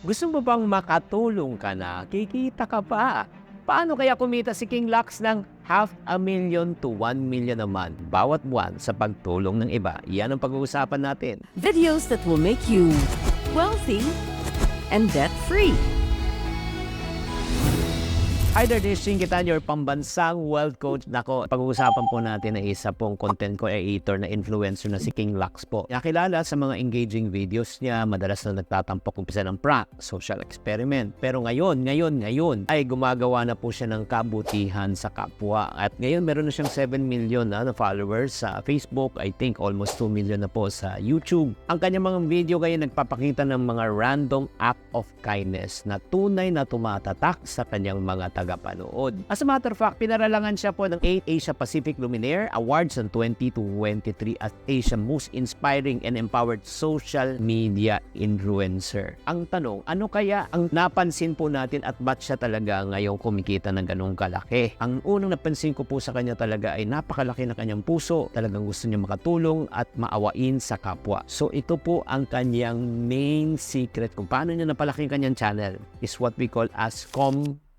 Gusto mo bang makatulong ka na? Kikita ka pa. Paano kaya kumita si King Lux ng half a million to 1 million a month bawat buwan sa pagtulong ng iba? Yan ang pag-uusapan natin. Videos that will make you wealthy and debt-free. Hi there, this is Shinkitan, your pambansang wealth coach. Nako, pag-uusapan po natin na isa pong content creator na influencer na si King Lux po. Nakilala sa mga engaging videos niya, madalas na nagtatampok umpisa ng prank, social experiment. Pero ngayon, ngayon, ngayon, ay gumagawa na po siya ng kabutihan sa kapwa. At ngayon, meron na siyang 7 million na, na followers sa Facebook. I think almost 2 million na po sa YouTube. Ang kanyang mga video ngayon nagpapakita ng mga random act of kindness na tunay na tumatatak sa kanyang mga tagapanood. As a matter of fact, pinaralangan siya po ng 8 Asia Pacific Luminaire Awards ng 2023 as Asia Most Inspiring and Empowered Social Media Influencer. Ang tanong, ano kaya ang napansin po natin at ba't siya talaga ngayong kumikita ng ganong kalaki? Ang unang napansin ko po sa kanya talaga ay napakalaki na kanyang puso. Talagang gusto niya makatulong at maawain sa kapwa. So ito po ang kanyang main secret kung paano niya napalaki ang kanyang channel is what we call as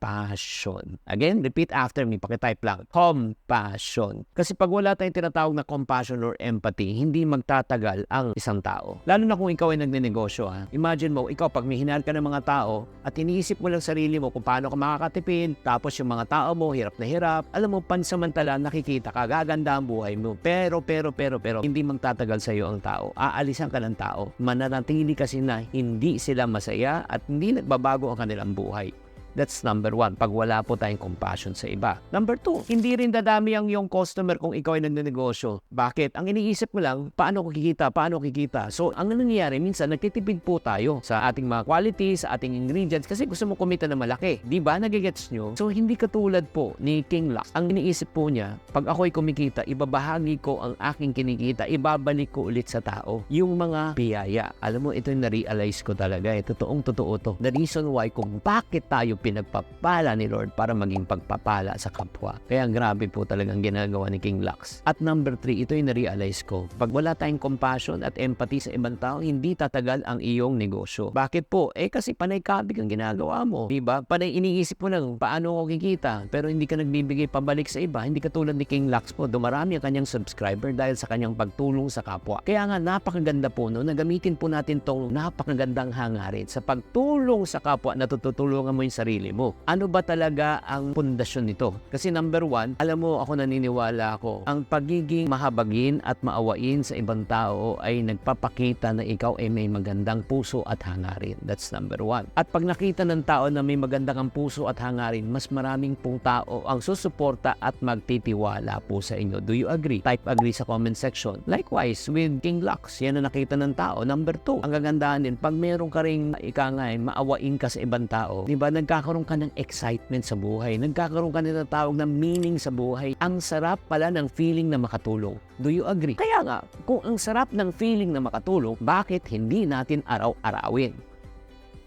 compassion. Again, repeat after me, pakitype lang. Compassion. Kasi pag wala tayong tinatawag na compassion or empathy, hindi magtatagal ang isang tao. Lalo na kung ikaw ay nagnenegosyo. Ha? Imagine mo, ikaw pag may hinahal ka ng mga tao at iniisip mo lang sarili mo kung paano ka makakatipid, tapos yung mga tao mo, hirap na hirap, alam mo, pansamantala nakikita ka, gaganda ang buhay mo. Pero, pero, pero, pero, hindi magtatagal sa iyo ang tao. Aalisan ka ng tao. Mananatili kasi na hindi sila masaya at hindi nagbabago ang kanilang buhay. That's number one, pag wala po tayong compassion sa iba. Number two, hindi rin dadami ang yung customer kung ikaw ay nagnenegosyo. Bakit? Ang iniisip mo lang, paano kikita, paano kikita. So, ang nangyayari, minsan nagtitipid po tayo sa ating mga qualities, sa ating ingredients, kasi gusto mo kumita na malaki. Di ba? Nagigets nyo? So, hindi katulad po ni King Lux. Ang iniisip po niya, pag ako'y kumikita, ibabahagi ko ang aking kinikita, ibabalik ko ulit sa tao. Yung mga biyaya. Alam mo, ito yung na-realize ko talaga. Eh. Totoong totoo to. The reason why kung bakit tayo pinagpapala ni Lord para maging pagpapala sa kapwa. Kaya grabe po talagang ginagawa ni King Lux. At number three, ito yung na-realize ko. Pag wala tayong compassion at empathy sa ibang tao, hindi tatagal ang iyong negosyo. Bakit po? Eh kasi panay kabig ang ginagawa mo. Diba? Panay iniisip mo lang paano ko kikita pero hindi ka nagbibigay pabalik sa iba. Hindi katulad ni King Lux po. Dumarami ang kanyang subscriber dahil sa kanyang pagtulong sa kapwa. Kaya nga napakaganda po no, na gamitin po natin tong napakagandang hangarin sa pagtulong sa kapwa na tutulungan mo yung sarili mo. Ano ba talaga ang pundasyon nito? Kasi number one, alam mo ako naniniwala ako, ang pagiging mahabagin at maawain sa ibang tao ay nagpapakita na ikaw ay may magandang puso at hangarin. That's number one. At pag nakita ng tao na may magandang ang puso at hangarin, mas maraming pong tao ang susuporta at magtitiwala po sa inyo. Do you agree? Type agree sa comment section. Likewise, with King Lux, yan ang nakita ng tao. Number two, ang gagandahan din, pag meron ka rin ikangain, maawain ka sa ibang tao, di ba, nagkakaroon ka ng excitement sa buhay. Nagkakaroon ka ng tawag ng meaning sa buhay. Ang sarap pala ng feeling na makatulong. Do you agree? Kaya nga, kung ang sarap ng feeling na makatulong, bakit hindi natin araw-arawin?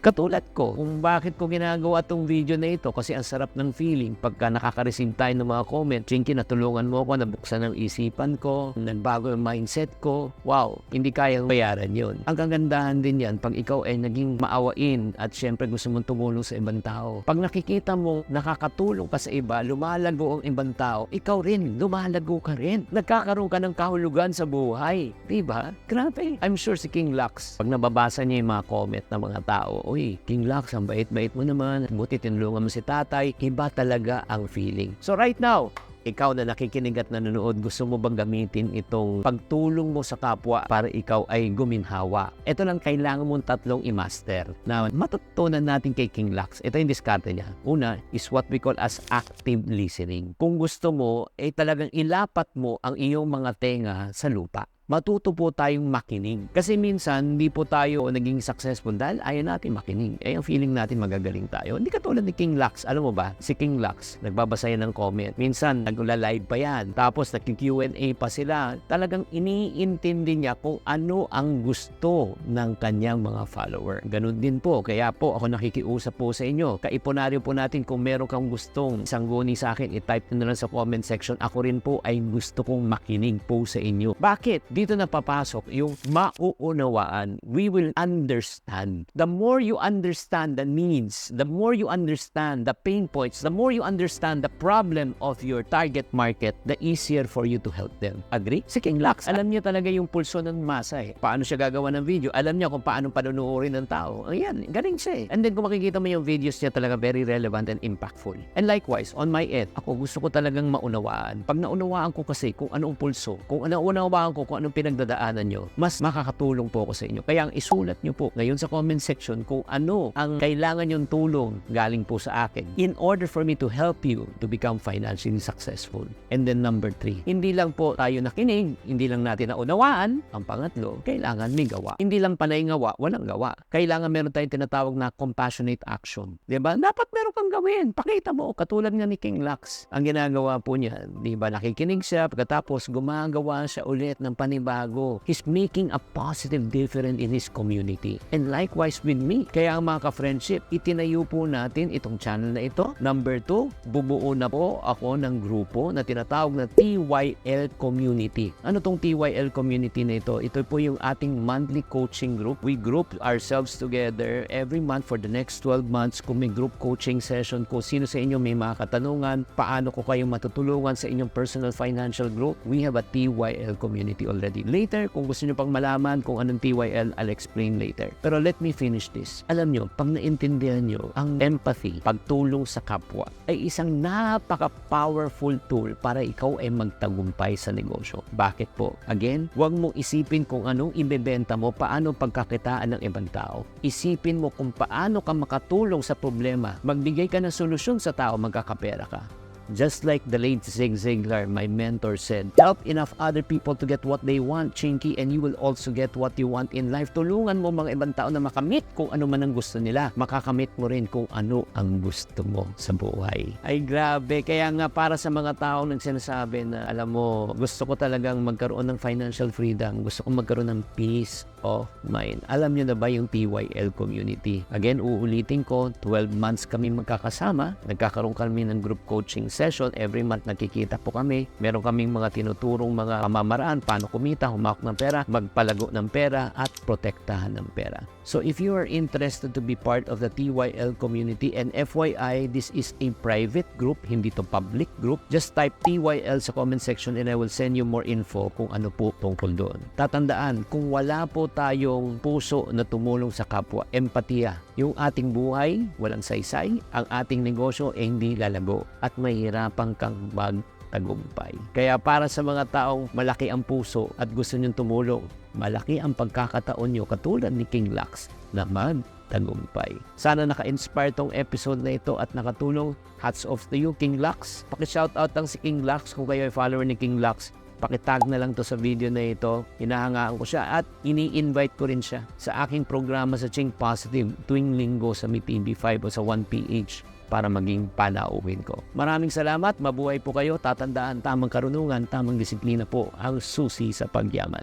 Katulad ko, kung bakit ko ginagawa tong video na ito kasi ang sarap ng feeling pagka nakaka-receive tayo ng mga comment. Chinky, natulungan mo ako, nabuksan ang isipan ko, nagbago yung mindset ko. Wow, hindi kayang bayaran yun. Ang kagandahan din yan pag ikaw ay naging maawain at syempre gusto mong tumulong sa ibang tao. Pag nakikita mo nakakatulong ka sa iba, lumalago ang ibang tao, ikaw rin, lumalago ka rin. Nagkakaroon ka ng kahulugan sa buhay. Diba? Grabe. I'm sure si King Lux, pag nababasa niya yung mga comment ng mga tao, Uy, King Lux, ang bait-bait mo naman. Buti tinulungan mo si tatay. Iba talaga ang feeling. So right now, ikaw na nakikinig at nanonood, gusto mo bang gamitin itong pagtulong mo sa kapwa para ikaw ay guminhawa? Ito lang kailangan mong tatlong i-master na matutunan natin kay King Lux. Ito yung diskarte niya. Una is what we call as active listening. Kung gusto mo, ay talagang ilapat mo ang iyong mga tenga sa lupa matuto po tayong makinig. Kasi minsan, hindi po tayo naging successful dahil ayaw natin makinig. Eh, ang feeling natin magagaling tayo. Hindi katulad ni King Lux. Alam mo ba, si King Lux, nagbabasa yan ng comment. Minsan, nagla-live pa yan. Tapos, nag-Q&A pa sila. Talagang iniintindi niya kung ano ang gusto ng kanyang mga follower. Ganun din po. Kaya po, ako nakikiusap po sa inyo. Kaipunaryo po natin kung meron kang gustong sangguni sa akin, i-type na lang sa comment section. Ako rin po ay gusto kong makinig po sa inyo. Bakit? Dito na papasok yung mauunawaan. We will understand. The more you understand the needs, the more you understand the pain points, the more you understand the problem of your target market, the easier for you to help them. Agree? Si King Lux, alam niya talaga yung pulso ng masa eh. Paano siya gagawa ng video? Alam niya kung paano panunuorin ng tao. Ayan, galing siya eh. And then kung makikita mo yung videos niya talaga very relevant and impactful. And likewise, on my end, ako gusto ko talagang maunawaan. Pag naunawaan ko kasi kung anong pulso, kung naunawaan ko kung anong pinagdadaanan nyo, mas makakatulong po ako sa inyo. Kaya ang isulat nyo po ngayon sa comment section kung ano ang kailangan yung tulong galing po sa akin in order for me to help you to become financially successful. And then number three, hindi lang po tayo nakinig, hindi lang natin naunawaan. Ang pangatlo, kailangan may gawa. Hindi lang panay gawa, walang gawa. Kailangan meron tayong tinatawag na compassionate action. ba? Dapat meron kang gawin. Pakita mo katulad nga ni King Lux. Ang ginagawa po niya, 'di ba? Nakikinig siya pagkatapos gumagawa siya ulit ng panibago. He's making a positive difference in his community. And likewise with me. Kaya ang mga ka-friendship, itinayo po natin itong channel na ito. Number two, bubuo na po ako ng grupo na tinatawag na TYL Community. Ano tong TYL Community na ito? Ito po yung ating monthly coaching group. We group ourselves together every month for the next 12 months. Kung may group coaching session ko, sino sa inyo may mga katanungan, paano ko kayo matutulungan sa inyong personal financial growth, we have a TYL community already. Later, kung gusto nyo pang malaman kung anong TYL, I'll explain later. Pero let me finish this. Alam nyo, pag naintindihan nyo, ang empathy, pagtulong sa kapwa, ay isang napaka-powerful tool para ikaw ay magtagumpay sa negosyo. Bakit po? Again, huwag mong isipin kung anong ibebenta mo, paano pagkakitaan ng ibang tao. Isipin mo kung paano ka makatulong sa problema. Magbigay ka ng solusyon sa tao, magkakapera ka. Just like the late Zig Ziglar, my mentor said, help enough other people to get what they want, Chinky, and you will also get what you want in life. Tulungan mo mga ibang tao na makamit kung ano man ang gusto nila. Makakamit mo rin kung ano ang gusto mo sa buhay. Ay grabe, kaya nga para sa mga tao nang sinasabi na, alam mo, gusto ko talagang magkaroon ng financial freedom, gusto ko magkaroon ng peace of mind. Alam nyo na ba yung TYL community? Again, uulitin ko, 12 months kami magkakasama. Nagkakaroon kami ng group coaching session. Every month nakikita po kami. Meron kaming mga tinuturong mga pamamaraan, paano kumita, humawak ng pera, magpalago ng pera, at protektahan ng pera. So if you are interested to be part of the TYL community, and FYI, this is a private group, hindi to public group, just type TYL sa comment section and I will send you more info kung ano po tungkol doon. Tatandaan, kung wala po tayong puso na tumulong sa kapwa, empatiya, yung ating buhay, walang saysay, ang ating negosyo ay hindi lalago at mahirapan kang magtagumpay. Kaya para sa mga taong malaki ang puso at gusto niyong tumulong, malaki ang pagkakataon niyo katulad ni King Lux na magtagumpay. Sana naka-inspire tong episode na ito at nakatulong. Hats off to you, King Lux. Paki-shoutout ang si King Lux kung kayo ay follower ni King Lux pakitag na lang to sa video na ito. Hinahangaan ko siya at ini-invite ko rin siya sa aking programa sa Ching Positive tuwing linggo sa Mi TV5 o sa 1PH para maging panauhin ko. Maraming salamat, mabuhay po kayo, tatandaan tamang karunungan, tamang disiplina po ang susi sa pagyaman.